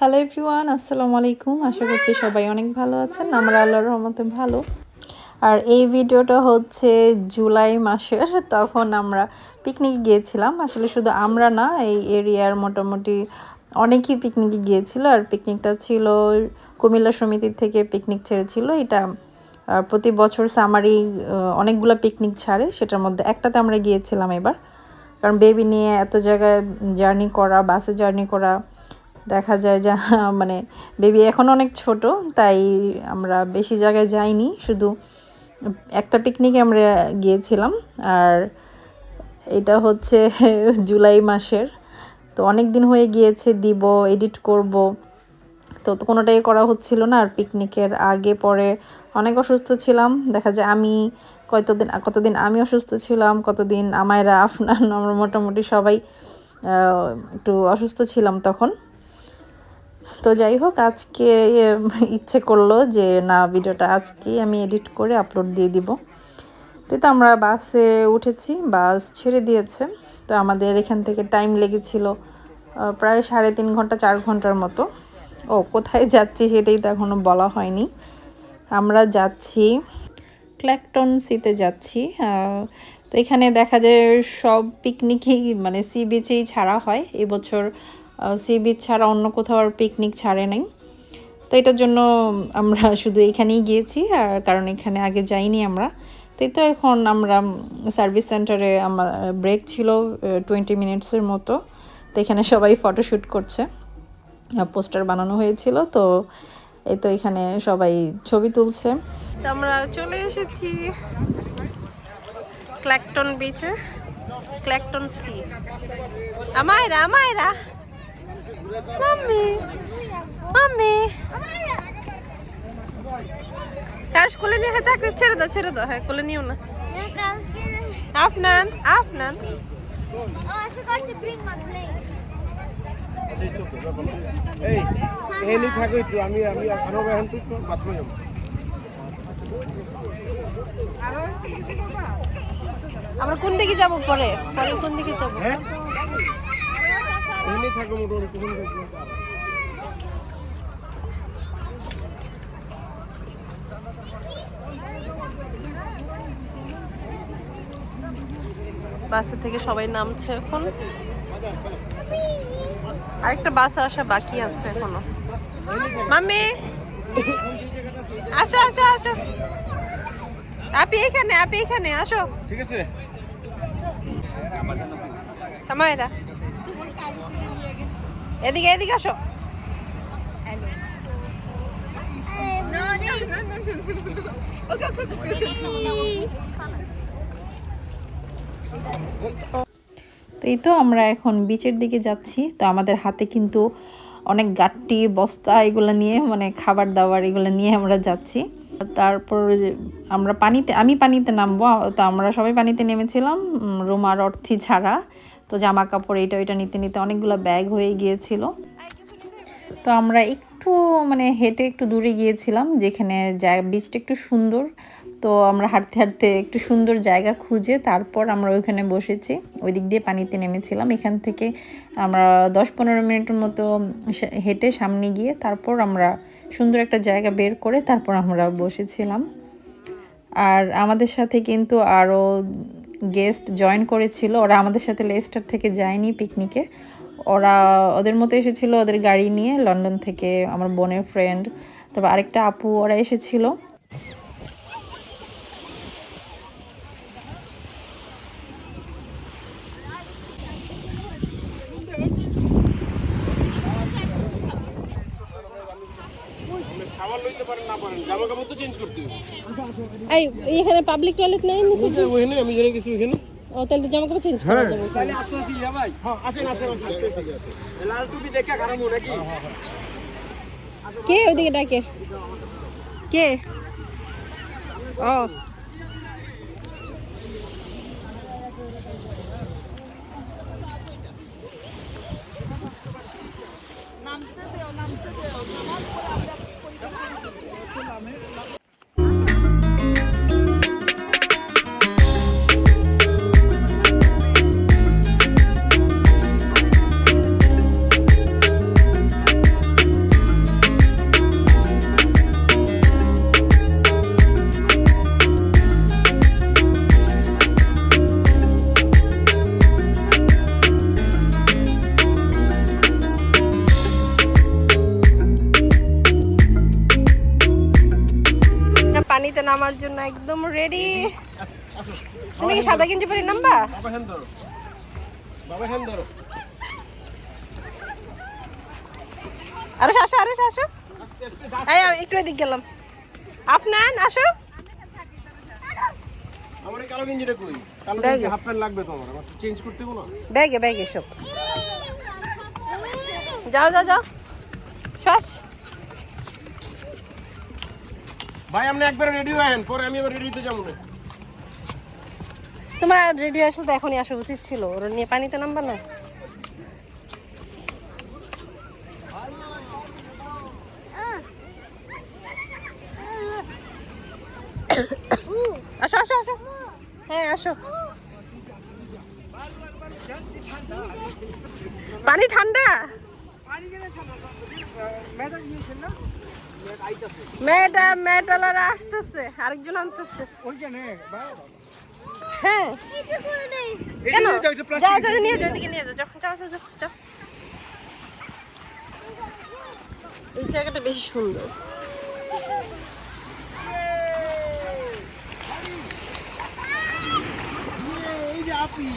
Hello everyone আসসালামু আলাইকুম আশা করছি সবাই অনেক ভালো আছেন। আমরা আল্লাহর রহমতে ভালো। আর এই ভিডিওটা হচ্ছে জুলাই মাসের। তখন আমরা পিকনিকে গিয়েছিলাম। আসলে শুধু আমরা না, এই এরিয়ার মোটামুটি অনেকেই পিকনিকে গিয়েছিল। আর পিকনিকটা ছিল কুমিল্লা সমিতির থেকে পিকনিক ছেড়েছিল। এটা প্রতি বছর সামারি অনেকগুলো পিকনিক ছাড়ে। সেটার মধ্যে একটাতে আমরা গিয়েছিলাম এবার। কারণ বেবি নিয়ে এত জায়গায় জার্নি করা বাসে জার্নি করা দেখা যায় যা মানে বেবি এখন অনেক ছোট, তাই আমরা বেশি জায়গায় যাইনি। শুধু একটা পিকনিকে আমরা গিয়েছিলাম, আর এটা হচ্ছে জুলাই মাসের। তো অনেক দিন হয়ে গিয়েছে, দিব এডিট করব। তো কোনোটাই করা হচ্ছিল না, আর পিকনিকের আগে, পরে অনেক অসুস্থ ছিলাম। দেখা যায় আমি কতদিন কতদিন আমি অসুস্থ ছিলাম, কতদিন আমায়রা, আফনান, আমরা মোটামুটি সবাই একটু অসুস্থ ছিলাম তখন। তো যাই হোক, আজকে ইচ্ছে করল যে না, ভিডিওটা আজকেই আমি এডিট করে আপলোড দিয়ে দিব। তো আমরা বাসে উঠেছি, বাস ছেড়ে দিয়েছে। তো আমাদের এখান থেকে টাইম লেগেছিল প্রায় সাড়ে তিন ঘণ্টা, চার ঘণ্টার মতো। ও, কোথায় যাচ্ছি সেটাই তো এখনও বলা হয়নি। আমরা যাচ্ছি ক্ল্যাকটন সিতে যাচ্ছি তো এখানে দেখা যায় সব পিকনিকই মানে সি বিচেই ছাড়া হয়। এবছর সি বিচ ছাড়া অন্য কোথাও আর পিকনিক ছাড়ে নাই। তো এটার জন্য আমরা শুধু এখানেই গিয়েছি, আর কারণ এখানে আগে যাইনি আমরা। তো এই তো এখন আমরা সার্ভিস সেন্টারে আমার ব্রেক ছিল টোয়েন্টি মিনিটসের মতো। তো এখানে সবাই ফটোশ্যুট করছে পোস্টার বানানো হয়েছিল। তো এই তো এখানে সবাই ছবি তুলছে। তো আমরা চলে এসেছি ক্ল্যাকটন বিচে Clacton sea Amaira Amaira! Mummy mummy কাশ কোলে নিয়ে হ্যাঁ তাকে ছেড়ে দাও ছেড়ে দাও হ্যাঁ কোলে নিও না। আফনান আফনান। আমি আমি আরও এখন তো বাথরুমে যাব। আমরা কোন দিকে যাব পরে? পরে কোন দিকে যাব? মোটামুটি থাকব। বাসে থেকে সবাই নামছে এখন। আরেকটা বাস আসা বাকি আছে এখনও। মাম্মি! আসো আসো আসো। আপনি এখানে আপনি এখানে আসো। ঠিক আছে। আমায়রা এদিকে এদিকে আসো। তো এই তো আমরা এখন বিচের দিকে যাচ্ছি। তো আমাদের হাতে কিন্তু অনেক গাট্টি, বস্তা এগুলো নিয়ে মানে খাবার দাবার এগুলো নিয়ে আমরা যাচ্ছি। তারপর আমরা পানিতে, আমি পানিতে নামবো, তো আমরা সবাই পানিতে নেমেছিলাম রুমার অর্থি ছাড়া। তো জামা কাপড় এটা ওইটা নিতে নিতে অনেকগুলো ব্যাগ হয়ে গিয়েছিল। তো আমরা একটু মানে হেঁটে একটু দূরে গিয়েছিলাম, যেখানে বীজটা একটু সুন্দর। তো আমরা হাঁটতে হাঁটতে একটু সুন্দর জায়গা খুঁজে তারপর আমরা ওইখানে বসেছি। ওই দিক দিয়ে পানিতে নেমেছিলাম। এখান থেকে আমরা দশ পনেরো মিনিটের মতো হেঁটে সামনে গিয়ে তারপর আমরা সুন্দর একটা জায়গা বের করে তারপর আমরা বসেছিলাম। আর আমাদের সাথে কিন্তু আরও গেস্ট জয়েন করেছিল। ওরা আমাদের সাথে লেস্টার থেকে যায়নি পিকনিকে। ওরা ওদের মতো এসেছিল ওদের গাড়ি নিয়ে লন্ডন থেকে আমার বোনের ফ্রেন্ড। তারপর আরেকটা আপু ওরা এসেছিল। চেঞ্জ করতে হবে। এই এখানে পাবলিক টয়লেট নাই নিচে? ওখানে আমি জানি কিছু ওখানে ও তাহলে জামা কাপড় চেঞ্জ করা যাবে তাহলে আসুন আসি ইয়া ভাই। হ্যাঁ আসেন আসেন আসেন। লাল টুপি দেখে খারাপ নাকি? হ্যাঁ, হ্যাঁ, হ্যাঁ। কে ওইদিকে ডাকে? কে? ও। নামতে দেও নামতে দেও। নামাজ পড়ে আমরা 咱们没 নামার জন্য একদম রেডি তুমি কি সাদা গেঞ্জি পরে নামবা? আরে আসো আরে আসো আমি একটু এদিক গেলাম। আফনান আসো। আমার কালো গেঞ্জিটা কই? কালো ব্যাগে। গেঞ্জি হাফ প্যান্ট লাগবে তো আমার আমার চেঞ্জ করতে হবে না। ব্যাগে ব্যাগে সব যাও যাও যাও। শ্বাস ভাই আপনি একবার রেডি হয়েন পরে আমি আবার রেডি হতে যাব। না তোমার রেডি আসলে তো এখনই আসা উচিত ছিল। ওরা নিয়ে পানিতে নামবা না। আসো আসো আসো। হ্যাঁ আসো। পানি ঠান্ডা? ম্যাডাম ম্যাডালারা আসতেছে আরেকজন আনতেছে। হ্যাঁ। কেন? যাও যাও নিয়ে যাও এদিকে নিয়ে যাও যাও যাও যাও যাও, যাও। এই জায়গাটা বেশি সুন্দর।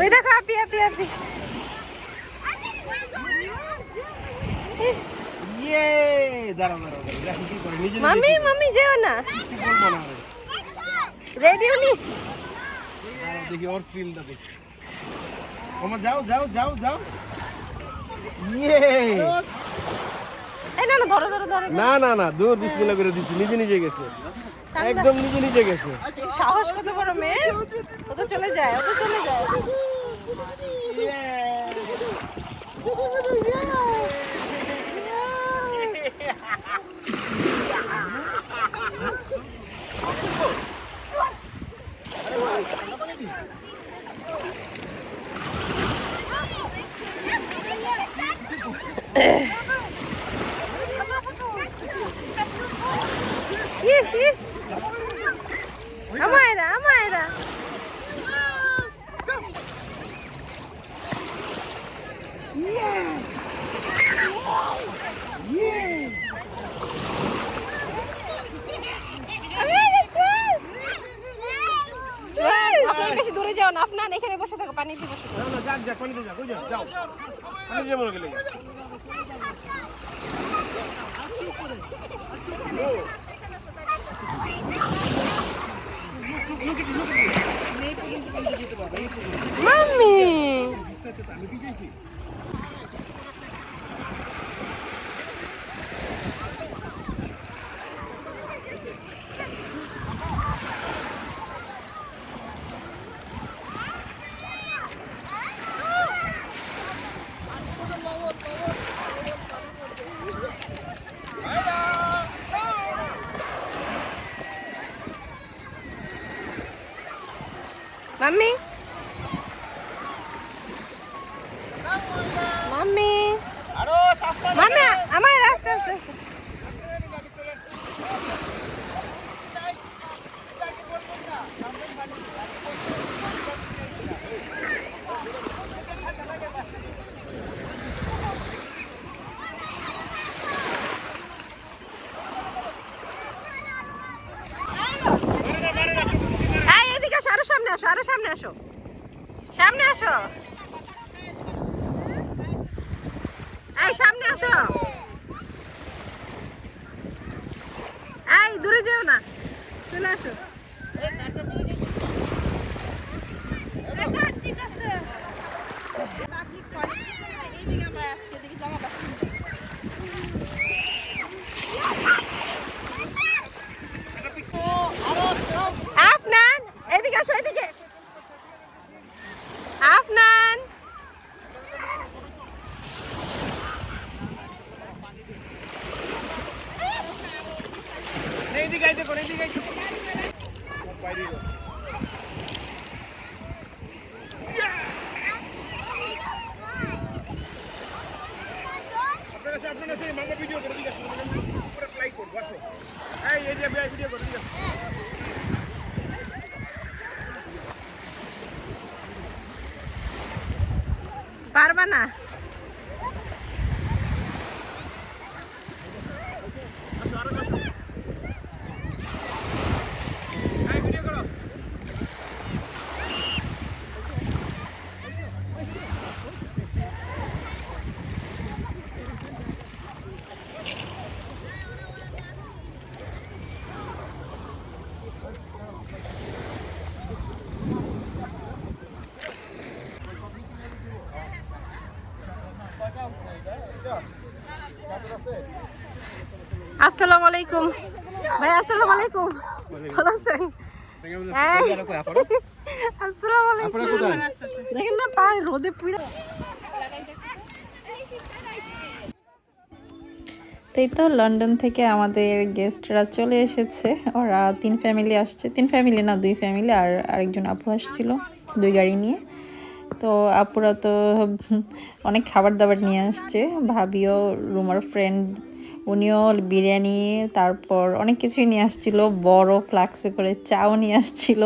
ওই দেখো আপি আপি আপি। ইয়ে দাঁড়াও দাঁড়াও দাঁড়াও দেখো কি করে নিজে মামি মামি যেও না। রেডি উনি? দেখি ওর ফিলটা দেখি। আমার যাও যাও যাও যাও। ইয়ে। এই না না ধরো ধরো ধরো। না না না দূর বিসমিল্লাহ করে দিছি নিজে নিজে গেছে। একদম নিজে নিজে গেছে। সাহস কত বড় মেয়ে? ও তো চলে যায় ও তো চলে যায় ই, ই। আমায়রা আমায়রা আপনার বেশি দূরে যাও না আপনার এখানে বসে থাকো পানিতে মাম্মি মাম্মি মাম্মি আমার রাস্তা আস্তে আস্তে। এই এদিকে আসো আরও সামনে আসো আরও সামনে আসো সামনে আসো এই সামনে আসো। এই দূরে যেও না। চলে আসো। আফনান এদিকে আসো এদিকে আফনান এইদিকে আইতে কোন এইদিকে আইতে আপনারা সে আপনারা সে মামা ভিডিও করে দিকে পুরো ফ্লাই কোড বসো এই এই যে ভিডিও করে দিকে পারবা না আসসালামু আলাইকুম। ভাই আসসালামু আলাইকুম। ভালো আছেন? আসসালামু আলাইকুম। দেখেন না পায়ে রোদে পুরা তো তো লন্ডন থেকে আমাদের গেস্টরা চলে এসেছে। ওরা তিন ফ্যামিলি আসছে। তিন ফ্যামিলি না দুই ফ্যামিলি আর আরেকজন আপু আসছিল দুই গাড়ি নিয়ে। তো আপুরা তো অনেক খাবার দাবার নিয়ে আসছে। ভাবিও রুমার ফ্রেন্ড উনিও বিরিয়ানি, তারপর অনেক কিছুই নিয়ে আসছিল। বড় ফ্লাক্সে করে চাও নিয়ে আসছিল।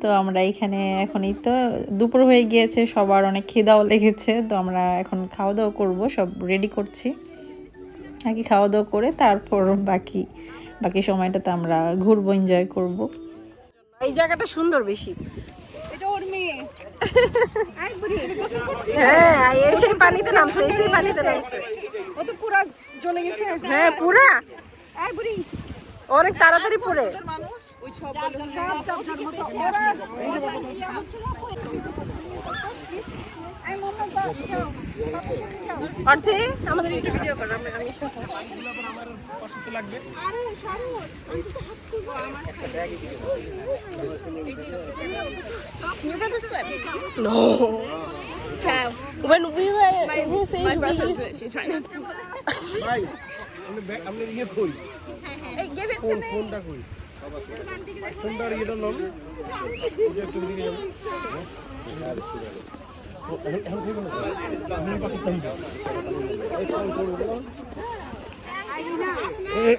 তো আমরা এখানে এখনই তো দুপুর হয়ে গিয়েছে, সবার অনেক খিদাও লেগেছে। তো আমরা এখন খাওয়া দাওয়া করব, সব রেডি করছি। আগে খাওয়া দাওয়া করে তারপর বাকি বাকি সময়টাতে আমরা ঘুরবো এনজয় করব। এই জায়গাটা সুন্দর বেশি। হ্যাঁ এসে পানিতে নামছে এসে পানিতে নামছে। ও তো পুরা জ্বলে গেছে। হ্যাঁ পুরা? অনেক তাড়াতাড়ি পুরে মানুষ অর্থে আমাদের একটু ভিডিও করো আমরা আমি কষ্ট লাগবে No. When we were his age, we used ভাই আপনি ব্যাগ- আপনার ইয়ে কই ফোন ফোনটা কই ফোনটার ইয়েটা নাম ওটা একটু দিকে যাব ও,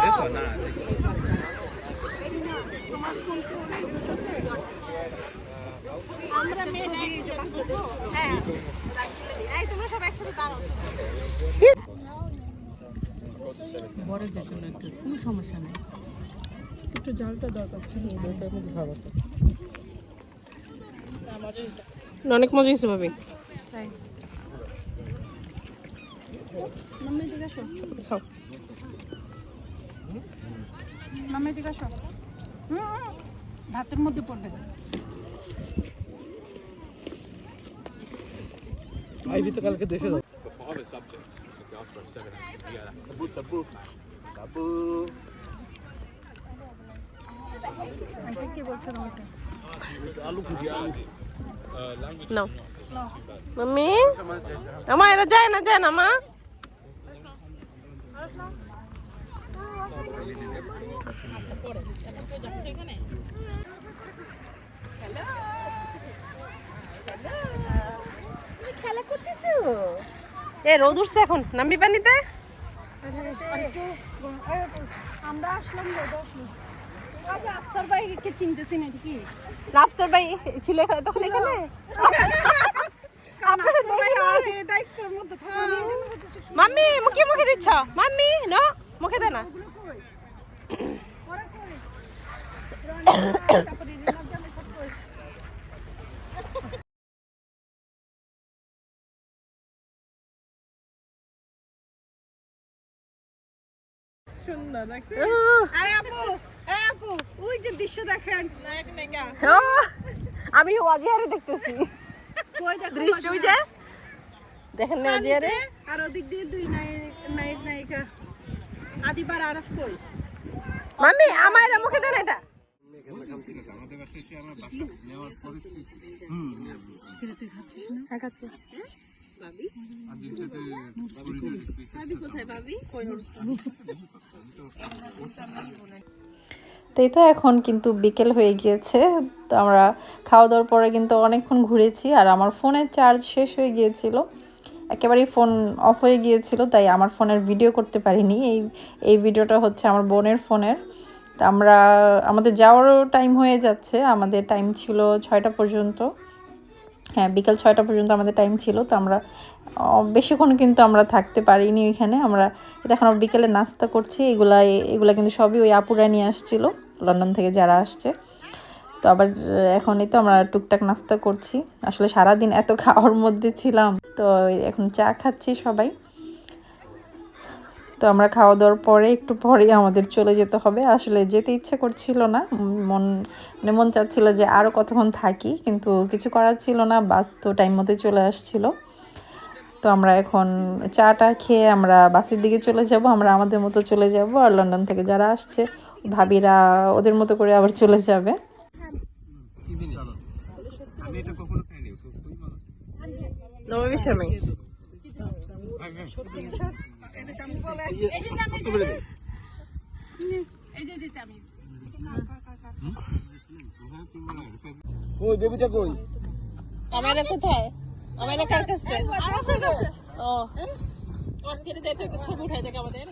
এখন- দাও। এই ফোন ফোন দিলাম। থাক থাক থাক দেখছি আমি অনেক মজা হয়েছে ভাবি খাও। মামা দিকে আসো। ভাতের মধ্যে পড়বে আইবি তো কালকে দেশে যাও আঙ্কেল কি বলছে তোমাকে নাও মাম্মি আমা এরা যায় না যায় না মা তুমি খেলা করতেছো? এ রোদ উঠছে এখন। নামবি পানিতে? আমরা আসলাম রোদ আসলো। আজ চিনতেছি না কি? রাফসার ভাই ছিল তখন এখানে? মাম্মি মুখে মুখে দিচ্ছ? মাম্মি নো মুখে দে না। সুন্দর উহ, আরে আপু এই আপু ওই যে দৃশ্য দেখেন। ও, আমি ওয়াজিহারে দেখতেছি। কই দেখো দৃশ্য ওই যে? দেখেন না ওয়াজিহারে? আর ওদিক দিয়ে দুই নায়ক নায়ক নায়িকা। আদিবার আরফ কই? মাম্মি আমার মুখে দেন এটা। হ্যাঁ, খাচ্ছি। তো এই তো এখন কিন্তু বিকেল হয়ে গিয়েছে। তো আমরা খাওয়া দাওয়ার পরে কিন্তু অনেকক্ষণ ঘুরেছি আর আমার ফোনের চার্জ শেষ হয়ে গিয়েছিল। একেবারেই ফোন অফ হয়ে গিয়েছিল, তাই আমার ফোনের ভিডিও করতে পারিনি। এই এই ভিডিওটা হচ্ছে আমার বোনের ফোনের। তো আমরা, আমাদের যাওয়ারও টাইম হয়ে যাচ্ছে, আমাদের টাইম ছিল ছয়টা পর্যন্ত। হ্যাঁ বিকাল ছয়টা পর্যন্ত আমাদের টাইম ছিল। তো আমরা বেশিক্ষণ কিন্তু আমরা থাকতে পারিনি ওইখানে। আমরা এটা এখন বিকেলে নাস্তা করছি। এগুলা এগুলা কিন্তু সবই ওই আপুরা নিয়ে আসছিল, লন্ডন থেকে যারা আসছে। তো আবার এখনই তো আমরা টুকটাক নাস্তা করছি। আসলে সারাদিন এত খাওয়ার মধ্যে ছিলাম, তো এখন চা খাচ্ছি সবাই। তো আমরা খাওয়া দাওয়ার পরে একটু পরেই আমাদের চলে যেতে হবে। আসলে যেতে ইচ্ছে করছিল না, মন মানে মন চাচ্ছিল যে আরও কতক্ষণ থাকি, কিন্তু কিছু করার ছিল না। বাস তো টাইম মতো চলে আসছিল। তো আমরা এখন চাটা খেয়ে আমরা বাসের দিকে চলে যাব আমরা আমাদের মতো চলে যাব আর লন্ডন থেকে যারা আসছে ভাবিরা ওদের মতো করে আবার চলে যাবে। বেবিটা কই কোথায়? আমার কার কাছে ও। ওর ছেড়ে যাইতে ছবি উঠাই দেখ আমাদের।